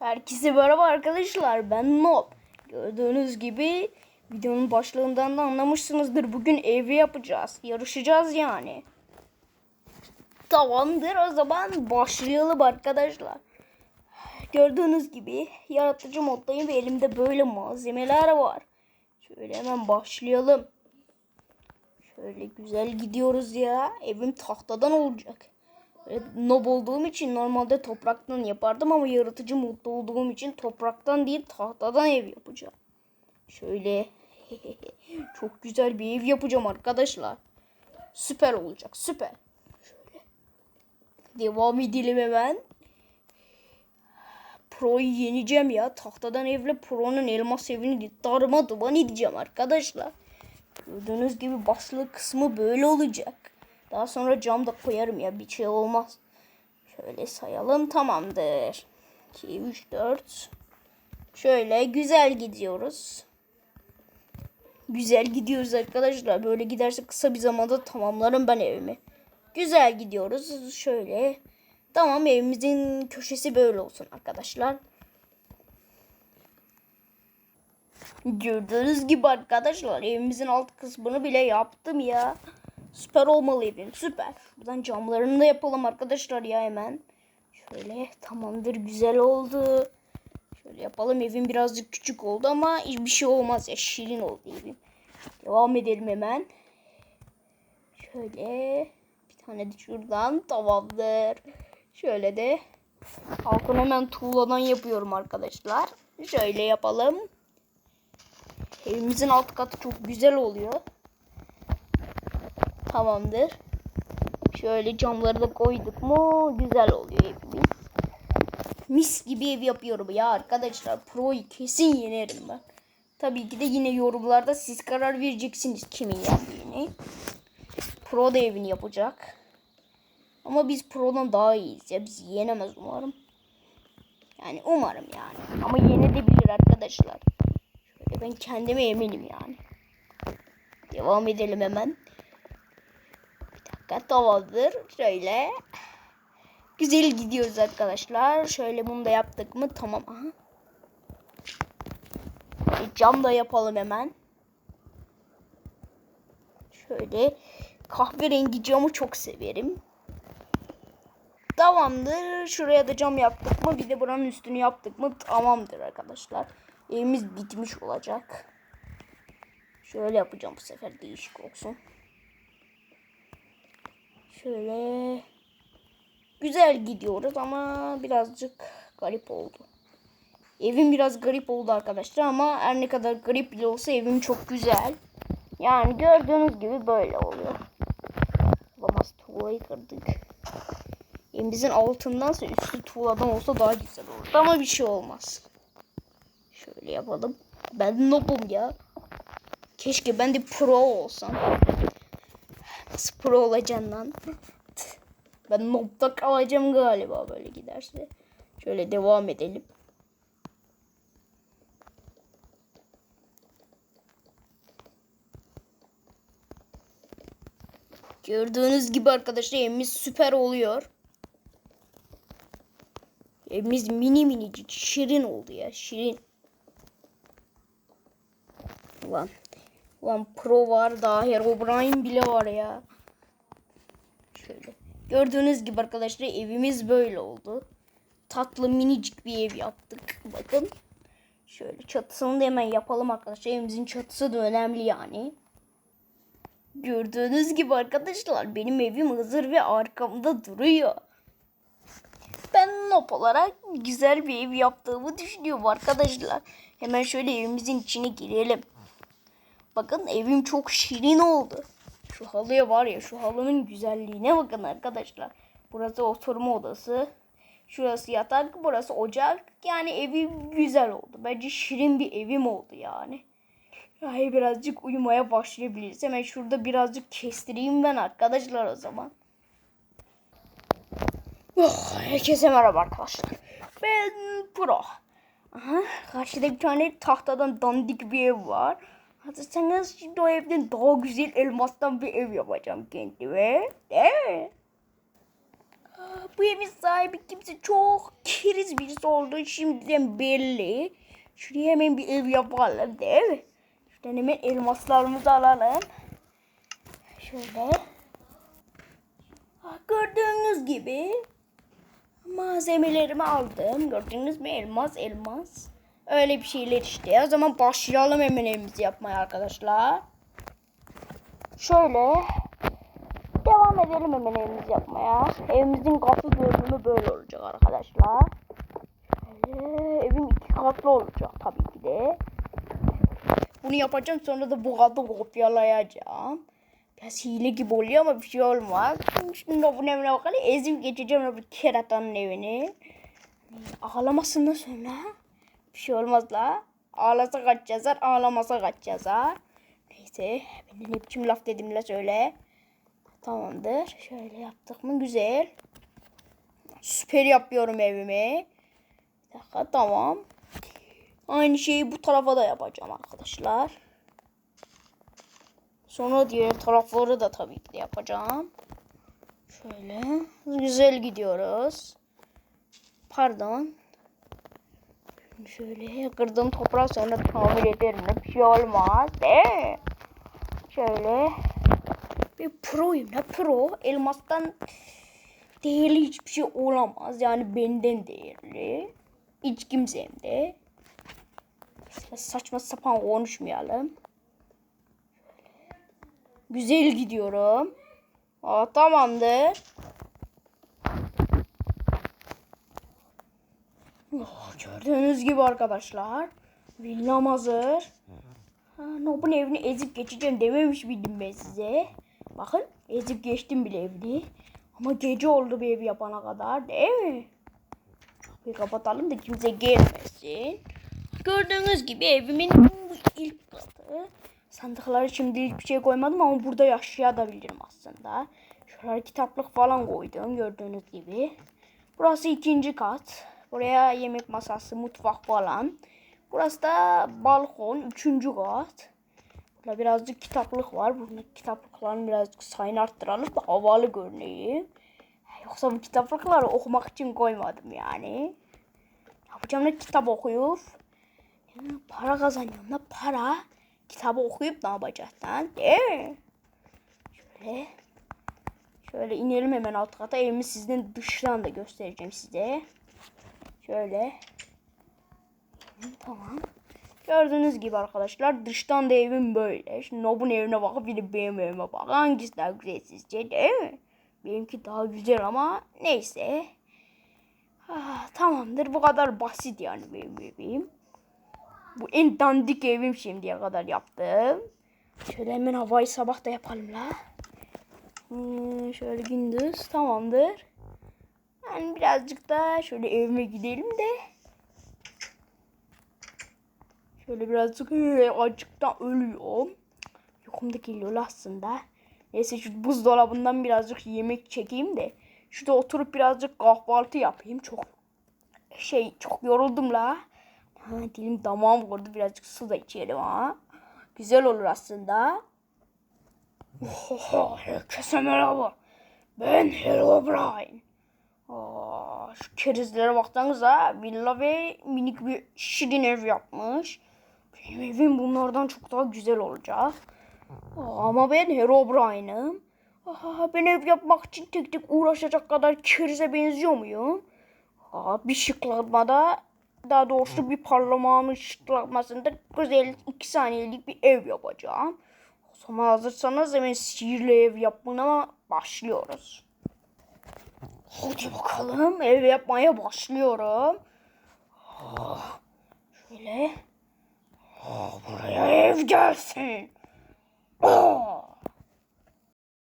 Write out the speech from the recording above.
Herkese merhaba arkadaşlar. Ben Nob. Gördüğünüz gibi videonun başlığından da anlamışsınızdır. Bugün evi yapacağız. Yarışacağız yani. Tamamdır o zaman başlayalım arkadaşlar. Gördüğünüz gibi yaratıcı moddayım ve elimde böyle malzemeler var. Şöyle hemen başlayalım. Şöyle güzel gidiyoruz ya. Evim tahtadan olacak. Böyle nob olduğum için normalde topraktan yapardım ama yaratıcı modda olduğum için topraktan değil tahtadan ev yapacağım. Şöyle çok güzel bir ev yapacağım arkadaşlar. Süper olacak süper. Şöyle devam edelim hemen. Pro'yu yeneceğim ya. Tahtadan evle Pro'nun elmas evini darma duman edeceğim arkadaşlar. Gördüğünüz gibi başlık kısmı böyle olacak. Daha sonra cam da koyarım ya bir şey olmaz. Şöyle sayalım tamamdır. 2, 3, 4. Şöyle güzel gidiyoruz. Güzel gidiyoruz arkadaşlar. Böyle giderse kısa bir zamanda tamamlarım ben evimi. Güzel gidiyoruz. Şöyle. Tamam evimizin köşesi böyle olsun arkadaşlar. Gördüğünüz gibi arkadaşlar evimizin alt kısmını bile yaptım ya. Süper olmalı evim süper. Buradan camlarını da yapalım arkadaşlar ya hemen. Şöyle tamamdır güzel oldu. Şöyle yapalım evim birazcık küçük oldu ama hiçbir şey olmaz ya şirin oldu evim. Devam edelim hemen. Şöyle bir tane de şuradan tamamdır. Şöyle de altını hemen tuğladan yapıyorum arkadaşlar. Şöyle yapalım. Evimizin alt katı çok güzel oluyor. Tamamdır. Şöyle camları da koyduk mu güzel oluyor evimiz. Mis gibi ev yapıyorum ya arkadaşlar. Pro'yu kesin yenerim ben. Tabii ki de yine yorumlarda siz karar vereceksiniz kimin yendiğini. Pro da evini yapacak. Ama biz Pro'dan daha iyiyiz ya. Bizi yenemez umarım. Yani umarım yani. Ama yenebilir arkadaşlar. Şöyle ben kendime eminim yani. Devam edelim hemen. Dakika tamamdır. Şöyle. Güzel gidiyoruz arkadaşlar. Şöyle bunu da yaptık mı? Tamam. Aha. E, cam da yapalım hemen. Şöyle kahverengi camı çok severim. Tamamdır. Şuraya da cam yaptık mı? Bir de buranın üstünü yaptık mı? Tamamdır arkadaşlar. Evimiz bitmiş olacak. Şöyle yapacağım bu sefer değişik olsun. Şöyle güzel gidiyoruz ama birazcık garip oldu. Evim biraz garip oldu arkadaşlar ama her ne kadar garip bile olsa evim çok güzel. Yani gördüğünüz gibi böyle oluyor. Olamaz tuğlayı kırdık. Evimizin altındansa üstü tuğladan olsa daha güzel olur. Ama bir şey olmaz. Şöyle yapalım. Ben nobum ya. Keşke ben de pro olsam. Nasıl pro olacaksın lan? Ben nobda kalacağım galiba böyle giderse. Şöyle devam edelim. Gördüğünüz gibi arkadaşlar evimiz süper oluyor. Evimiz mini minicik şirin oldu ya şirin. Ulan. Ulan pro var daha Herobrine bile var ya. Şöyle. Gördüğünüz gibi arkadaşlar evimiz böyle oldu. Tatlı minicik bir ev yaptık. Bakın. Şöyle çatısını da hemen yapalım arkadaşlar. Evimizin çatısı da önemli yani. Gördüğünüz gibi arkadaşlar benim evim hazır ve arkamda duruyor. Ben nop olarak güzel bir ev yaptığımı düşünüyorum arkadaşlar. Hemen şöyle evimizin içine girelim. Bakın evim çok şirin oldu. Şu halıya var ya şu halının güzelliğine bakın arkadaşlar. Burası oturma odası. Şurası yatak, burası ocak. Yani evim güzel oldu. Bence şirin bir evim oldu yani. Ay birazcık uyumaya başlayabiliriz. Hemen şurada birazcık kestireyim ben arkadaşlar o zaman. Oh, herkese merhaba arkadaşlar. Ben Pro. Aha, karşıda bir tane tahtadan dandik bir ev var. Hazırsanız şimdi o evden daha güzel elmastan bir ev yapacağım kendime. Ah, Bu evin sahibi kimse çok keriz birisi olduğu şimdiden belli. Şuraya hemen bir ev yapalım değil mi? Şuradan hemen elmaslarımızı alalım. Şöyle. Gördüğünüz gibi malzemelerimi aldım. Gördüğünüz mü elmas elmas. Öyle bir şeyler işte. O zaman başlayalım hemen evimizi yapmaya arkadaşlar. Şöyle devam edelim hemen yapmaya. Evimizin kapı görünümü böyle olacak arkadaşlar. Şöyle evim iki katlı olacak tabii ki de. Bunu yapacağım sonra da bu katı kopyalayacağım. Biraz hile gibi oluyor ama bir şey olmaz. Şimdi bunun evine bakalım. Ezim geçeceğim bir keratanın evini. Ağlamasın da sonra. Bir şey olmaz la. Ağlasa kaç yazar, ağlamasa kaç yazar. Neyse. Ben ne biçim laf dedim la söyle. Tamamdır. Şöyle yaptık mı güzel. Süper yapıyorum evimi. Bir tamam. Aynı şeyi bu tarafa da yapacağım arkadaşlar. Sonra diğer tarafları da tabii ki yapacağım. Şöyle güzel gidiyoruz. Pardon. Şöyle kırdığım toprağı sonra tamir ederim. Bir şey olmaz. Mi? Şöyle. Bir proyum ne pro. Elmastan değerli hiçbir şey olamaz. Yani benden değerli. Hiç kimsem de. Saçma sapan konuşmayalım. Güzel gidiyorum. Aa, tamamdır. Oh, gördüğünüz gibi arkadaşlar. Villam hazır. Ha, Nob'un evini ezip geçeceğim dememiş miydim ben size? Bakın ezip geçtim bile evini. Ama gece oldu bir ev yapana kadar değil mi? Bir kapatalım da kimse gelmesin. Gördüğünüz gibi evimin ilk katı. Sandıkları şimdilik bir şey koymadım ama burada yaşayabilirim aslında. Şuraya kitaplık falan koydum gördüğünüz gibi. Burası ikinci kat. Buraya yemek masası, mutfak falan. Burası da balkon, üçüncü kat. Burada birazcık kitaplık var. Bunun kitaplıkların birazcık sayını arttıralım da havalı görüneyim. Yoksa bu kitaplıkları okumak için koymadım yani. Yapacağım ne kitap okuyup para kazanıyorum da para. Kitabı okuyup ne yapacaksın? Değil mi? Şöyle. Şöyle inelim hemen alt kata. Evimi sizden dıştan da göstereceğim size. Şöyle. Tamam. Gördüğünüz gibi arkadaşlar dıştan da evim böyle. Şimdi Nob'un evine bakıp bir de benim evime bak. Hangisi daha güzel sizce değil mi? Benimki daha güzel ama neyse. Ah, tamamdır bu kadar basit yani benim evim. Bu en dandik evim şimdiye kadar yaptım. Şöyle hemen havayı sabah da yapalım la. Hmm, şöyle gündüz tamamdır. Yani birazcık da şöyle evime gidelim de. Şöyle birazcık acıktan ölüyorum. Yokum da geliyor aslında. Neyse şu buzdolabından birazcık yemek çekeyim de. Şurada oturup birazcık kahvaltı yapayım. Çok şey çok yoruldum la. Ha, dilim damağım vurdu. Birazcık su da içelim ha. Güzel olur aslında. Oho, herkese merhaba. Ben Herobrine. Aa, şu kerizlere baksanıza villa ve minik bir şirin ev yapmış. Benim evim bunlardan çok daha güzel olacak. Ama ben Herobrine'ım. Aa, ben ev yapmak için tek tek uğraşacak kadar kerize benziyor muyum? Aa, bir şıklatmada daha doğrusu bir parlamağımın şıklatmasında güzel iki saniyelik bir ev yapacağım. O zaman hazırsanız hemen sihirli ev yapmaya başlıyoruz. Hadi bakalım ev yapmaya başlıyorum. Ah, şöyle. Ah, buraya ev gelsin. Ah.